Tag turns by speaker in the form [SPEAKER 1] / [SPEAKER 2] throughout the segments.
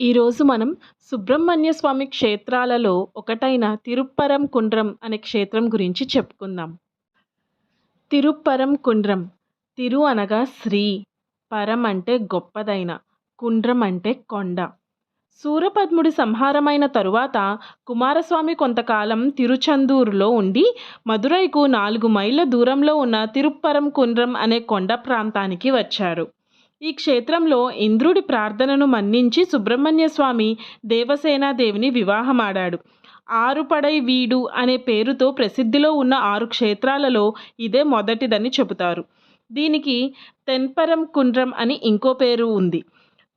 [SPEAKER 1] ఈరోజు మనం సుబ్రహ్మణ్య స్వామి క్షేత్రాలలో ఒకటైన తిరుప్పరం కుండ్రం అనే క్షేత్రం గురించి చెప్పుకుందాం. తిరుప్పరం కుండ్రం తిరు అనగా శ్రీ పరం అంటే గొప్పదైన కుండ్రం అంటే కొండ. సూరపద్ముడి సంహారమైన తరువాత కుమారస్వామి కొంతకాలం తిరుచందూరులో ఉండి మదురైకు నాలుగు మైళ్ళ దూరంలో ఉన్న తిరుప్పరం కుండ్రం అనే కొండ ప్రాంతానికి వచ్చారు. ఈ క్షేత్రంలో ఇంద్రుడి ప్రార్థనను మన్నించి సుబ్రహ్మణ్య స్వామి దేవసేనాదేవిని వివాహమాడాడు. ఆరుపడై వీడు అనే పేరుతో ప్రసిద్ధిలో ఉన్న ఆరు క్షేత్రాలలో ఇదే మొదటిదని చెబుతారు. దీనికి తెన్పరం కుండ్రం అని ఇంకో పేరు ఉంది.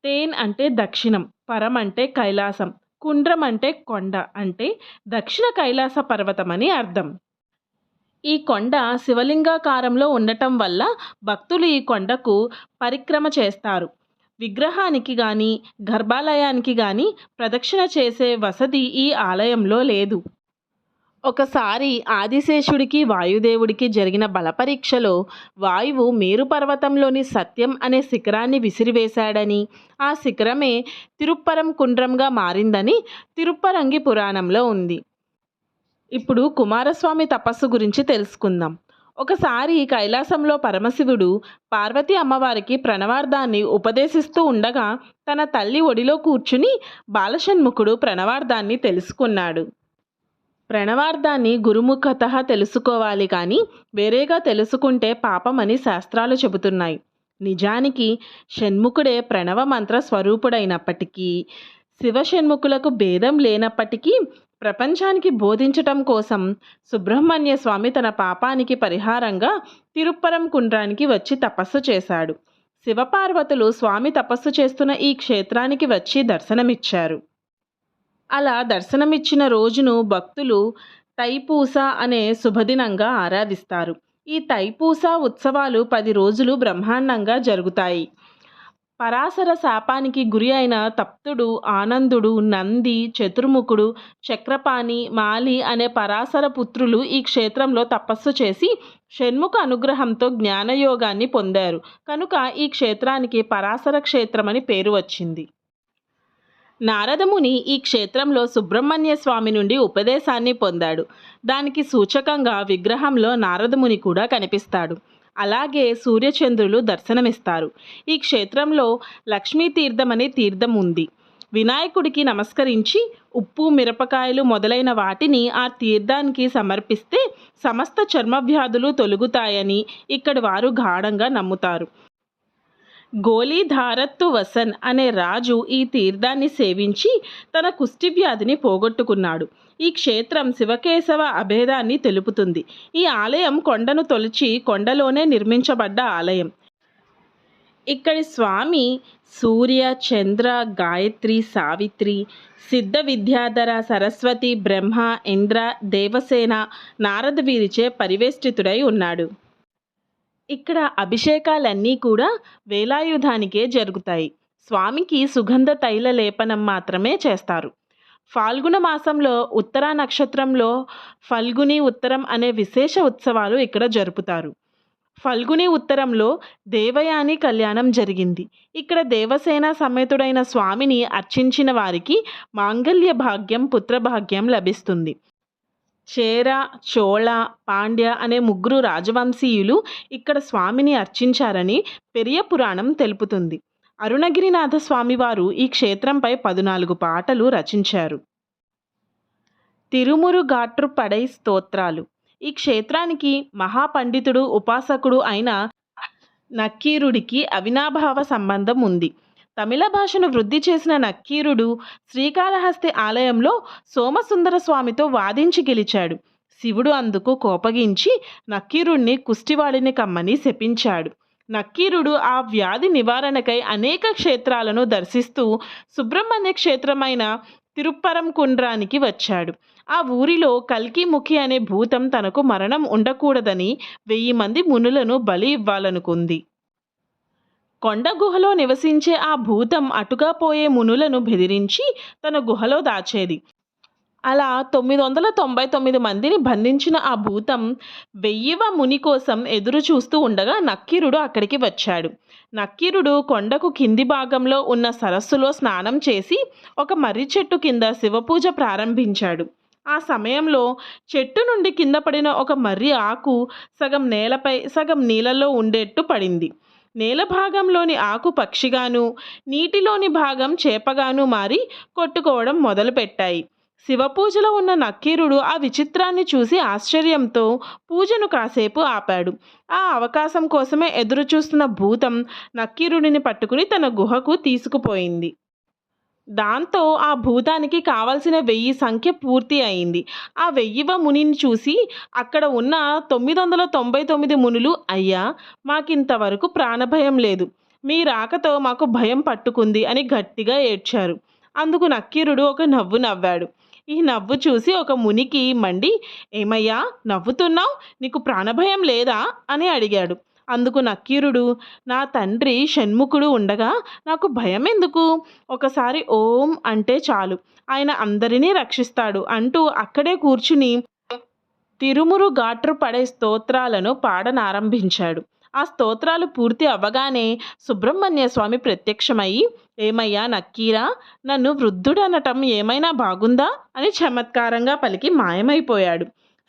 [SPEAKER 1] తేన్ అంటే దక్షిణం పరం అంటే కైలాసం కుండ్రం అంటే కొండ అంటే దక్షిణ కైలాస పర్వతం అని అర్థం. ఈ కొండ శివలింగాకారంలో ఉండటం వల్ల భక్తులు ఈ కొండకు పరిక్రమ చేస్తారు. విగ్రహానికి కానీ గర్భాలయానికి కానీ ప్రదక్షిణ చేసే వసతి ఈ ఆలయంలో లేదు. ఒకసారి ఆదిశేషుడికి వాయుదేవుడికి జరిగిన బలపరీక్షలో వాయువు మేరు పర్వతంలోని సత్యం అనే శిఖరాన్ని విసిరివేశాడని ఆ శిఖరమే తిరుప్పరం కుండ్రంగా మారిందని తిరుప్పరంగి పురాణంలో ఉంది. ఇప్పుడు కుమారస్వామి తపస్సు గురించి తెలుసుకుందాం. ఒకసారి కైలాసంలో పరమశివుడు పార్వతీ అమ్మవారికి ప్రణవార్థాన్ని ఉపదేశిస్తూ ఉండగా తన తల్లి ఒడిలో కూర్చుని బాలషణ్ముఖుడు ప్రణవార్థాన్ని తెలుసుకున్నాడు. ప్రణవార్థాన్ని గురుముఖత తెలుసుకోవాలి కానీ వేరేగా తెలుసుకుంటే పాపమని శాస్త్రాలు చెబుతున్నాయి. నిజానికి షణ్ముఖుడే ప్రణవ మంత్ర స్వరూపుడైనప్పటికీ శివషణ్ముఖులకు భేదం లేనప్పటికీ ప్రపంచానికి బోధించటం కోసం సుబ్రహ్మణ్య స్వామి తన పాపానికి పరిహారంగా తిరుప్పరం కుండ్రానికి వచ్చి తపస్సు చేశాడు. శివపార్వతులు స్వామి తపస్సు చేస్తున్న ఈ క్షేత్రానికి వచ్చి దర్శనమిచ్చారు. అలా దర్శనమిచ్చిన రోజును భక్తులు తైపూస అనే శుభదినంగా ఆరాధిస్తారు. ఈ తైపూస ఉత్సవాలు పది రోజులు బ్రహ్మాండంగా జరుగుతాయి. పరాశర శాపానికి గురి అయిన తప్తుడు ఆనందుడు నంది చతుర్ముఖుడు చక్రపాణి మాలి అనే పరాశర పుత్రులు ఈ క్షేత్రంలో తపస్సు చేసి షణ్ముఖ అనుగ్రహంతో జ్ఞానయోగాన్ని పొందారు. కనుక ఈ క్షేత్రానికి పరాశర క్షేత్రమని పేరు వచ్చింది. నారదముని ఈ క్షేత్రంలో సుబ్రహ్మణ్య స్వామి నుండి ఉపదేశాన్ని పొందాడు. దానికి సూచకంగా విగ్రహంలో నారదముని కూడా కనిపిస్తాడు. అలాగే సూర్యచంద్రులు దర్శనమిస్తారు. ఈ క్షేత్రంలో లక్ష్మీ తీర్థం అనే తీర్థం ఉంది. వినాయకుడికి నమస్కరించి ఉప్పు మిరపకాయలు మొదలైన వాటిని ఆ తీర్థానికి సమర్పిస్తే సమస్త చర్మ వ్యాధులు తొలుగుతాయని ఇక్కడి వారు గాఢంగా నమ్ముతారు. గోలీధారత్తు వసన్ అనే రాజు ఈ తీర్థాన్ని సేవించి తన కుష్టి వ్యాధిని పోగొట్టుకున్నాడు. ఈ క్షేత్రం శివకేశవ అభేదాన్ని తెలుపుతుంది. ఈ ఆలయం కొండను తొలిచి కొండలోనే నిర్మించబడ్డ ఆలయం. ఇక్కడి స్వామి సూర్య చంద్ర గాయత్రి సావిత్రి సిద్ధ విద్యాధర సరస్వతి బ్రహ్మ ఇంద్ర దేవసేన నారద వీరిచే పరివేష్టితుడై ఉన్నాడు. ఇక్కడ అభిషేకాలన్నీ కూడా వేలాయుధానికే జరుగుతాయి. స్వామికి సుగంధ తైల లేపనం మాత్రమే చేస్తారు. ఫాల్గుణ మాసంలో ఉత్తరా నక్షత్రంలో ఫల్గుని ఉత్తరం అనే విశేష ఉత్సవాలు ఇక్కడ జరుపుతారు. ఫల్గుని ఉత్తరంలో దేవయాని కళ్యాణం జరిగింది. ఇక్కడ దేవసేన సమేతుడైన స్వామిని అర్చించిన వారికి మాంగల్య భాగ్యం పుత్రభాగ్యం లభిస్తుంది. చేర చోళ పాండ్య అనే ముగ్గురు రాజవంశీయులు ఇక్కడ స్వామిని అర్చించారని పెరియ పురాణం తెలుపుతుంది. అరుణగిరినాథ స్వామివారు ఈ క్షేత్రంపై పదునాలుగు పాటలు రచించారు. తిరుమురుగాట్రు పడై స్తోత్రాలు. ఈ క్షేత్రానికి మహాపండితుడు ఉపాసకుడు అయిన నక్కీరుడికి అవినాభావ సంబంధం ఉంది. తమిళ భాషను వృద్ధి చేసిన నక్కీరుడు శ్రీకాళహస్తి ఆలయంలో సోమసుందర స్వామితో వాదించి గెలిచాడు. శివుడు అందుకు కోపగించి నక్కీరుణ్ణి కుష్టివాడిని కమ్మని శపించాడు. నక్కీరుడు ఆ వ్యాధి నివారణకై అనేక క్షేత్రాలను దర్శిస్తూ సుబ్రహ్మణ్య క్షేత్రమైన తిరుప్పరం కుండ్రానికి వచ్చాడు. ఆ ఊరిలో కల్కిముఖి అనే భూతం తనకు మరణం ఉండకూడదని వెయ్యి మంది మునులను బలి ఇవ్వాలనుకుంది. కొండ గుహలో నివసించే ఆ భూతం అటుగా పోయే మునులను బెదిరించి తన గుహలో దాచేది. అలా తొమ్మిది వందల తొంభై తొమ్మిది మందిని బంధించిన ఆ భూతం వెయ్యివ ముని కోసం ఎదురు చూస్తూ ఉండగా నక్కీరుడు అక్కడికి వచ్చాడు. నక్కీరుడు కొండకు కింది భాగంలో ఉన్న సరస్సులో స్నానం చేసి ఒక మర్రి చెట్టు కింద శివపూజ ప్రారంభించాడు. ఆ సమయంలో చెట్టు నుండి కింద పడిన ఒక మర్రి ఆకు సగం నేలపై సగం నీళ్ళలో ఉండేట్టు పడింది. నేల భాగంలోని ఆకు పక్షిగాను నీటిలోని భాగం చేపగాను మారి కొట్టుకోవడం మొదలుపెట్టాయి. శివపూజలో ఉన్న నక్కీరుడు ఆ విచిత్రాన్ని చూసి ఆశ్చర్యంతో పూజను కాసేపు ఆపాడు. ఆ అవకాశం కోసమే ఎదురుచూస్తున్న భూతం నక్కీరుడిని పట్టుకుని తన గుహకు తీసుకుపోయింది. దాంతో ఆ భూతానికి కావలసిన వెయ్యి సంఖ్య పూర్తి అయింది. ఆ వెయ్యివ మునిని చూసి అక్కడ ఉన్న తొమ్మిది వందల తొంభై తొమ్మిది మునులు అయ్యా మాకింతవరకు ప్రాణభయం లేదు. మీ రాకతో మాకు భయం పట్టుకుంది అని గట్టిగా ఏడ్చారు. అందుకు నక్కీరుడు ఒక నవ్వు నవ్వాడు. ఈ నవ్వు చూసి ఒక మునికి మండి ఏమయ్యా నవ్వుతున్నావు? నీకు ప్రాణభయం లేదా? అని అడిగాడు. అందుకు నక్కీరుడు నా తండ్రి షణ్ముఖుడు ఉండగా నాకు భయం ఎందుకు ఒకసారి ఓం అంటే చాలు. ఆయన అందరినీ రక్షిస్తాడు అంటూ అక్కడే కూర్చుని తిరుమురు గాట్రు పడే స్తోత్రాలను పాడనారంభించాడు. ఆ స్తోత్రాలు పూర్తి అవ్వగానే సుబ్రహ్మణ్య స్వామి ప్రత్యక్షమయ్యి ఏమయ్యా నక్కీరా నన్ను వృద్ధుడనటం ఏమైనా బాగుందా? అని చమత్కారంగా పలికి మాయమైపోయాడు.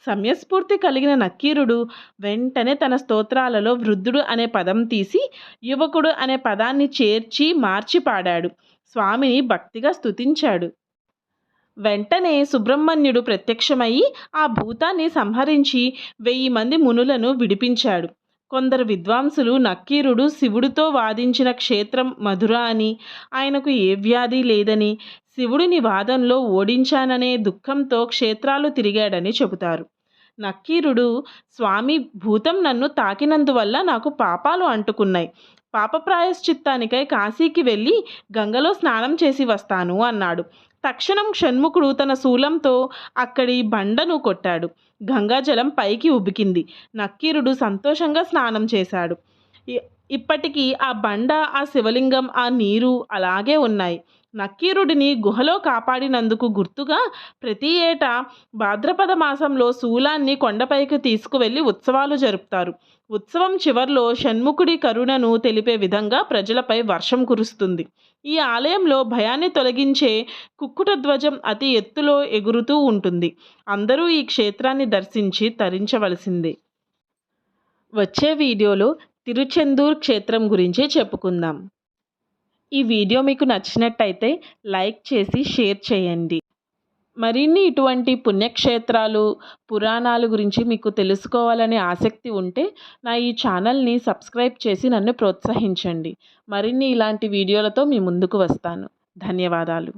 [SPEAKER 1] సమయస్ఫూర్తి కలిగిన నక్కీరుడు వెంటనే తన స్తోత్రాలలో వృద్ధుడు అనే పదం తీసి యువకుడు అనే పదాన్ని చేర్చి మార్చి పాడాడు. స్వామిని భక్తిగా స్తుతించాడు. వెంటనే సుబ్రహ్మణ్యుడు ప్రత్యక్షమయ్యి ఆ భూతాన్ని సంహరించి వెయ్యి మంది మునులను విడిపించాడు. కొందరు విద్వాంసులు నక్కీరుడు శివుడితో వాదించిన క్షేత్రం మధుర అని ఆయనకు ఏ వ్యాధి లేదని శివుడిని వాదంలో ఓడించాననే దుఃఖంతో క్షేత్రాలు తిరిగాడని చెబుతారు. నక్కీరుడు స్వామి భూతం నన్ను తాకినందువల్ల నాకు పాపాలు అంటుకున్నాయి. పాప ప్రాయశ్చిత్తానికై కాశీకి వెళ్ళి గంగలో స్నానం చేసి వస్తాను అన్నాడు. తక్షణం షణ్ముఖుడు తన శూలంతో అక్కడి బండను కొట్టాడు. గంగాజలం పైకి ఉబికింది. నక్కీరుడు సంతోషంగా స్నానం చేశాడు. ఇప్పటికీ ఆ బండ ఆ శివలింగం ఆ నీరు అలాగే ఉన్నాయి. నక్కీరుడిని గుహలో కాపాడినందుకు గుర్తుగా ప్రతి ఏటా భాద్రపద మాసంలో శూలాన్ని కొండపైకి తీసుకువెళ్ళి ఉత్సవాలు జరుపుతారు. ఉత్సవం చివర్లో షణ్ముఖుడి కరుణను తెలిపే విధంగా ప్రజలపై వర్షం కురుస్తుంది. ఈ ఆలయంలో భయాన్ని తొలగించే కుక్కుట ధ్వజం అతి ఎత్తులో ఎగురుతూ ఉంటుంది. అందరూ ఈ క్షేత్రాన్ని దర్శించి తరించవలసిందే. వచ్చే వీడియోలో తిరుచెందూర్ క్షేత్రం గురించి చెప్పుకుందాం. ఈ వీడియో మీకు నచ్చినట్టయితే లైక్ చేసి షేర్ చేయండి. మరిన్ని ఇటువంటి పుణ్యక్షేత్రాలు పురాణాలు గురించి మీకు తెలుసుకోవాలనే ఆసక్తి ఉంటే నా ఈ ఛానల్ని సబ్స్క్రైబ్ చేసి నన్ను ప్రోత్సహించండి. మరిన్ని ఇలాంటి వీడియోలతో మీ ముందుకు వస్తాను. ధన్యవాదాలు.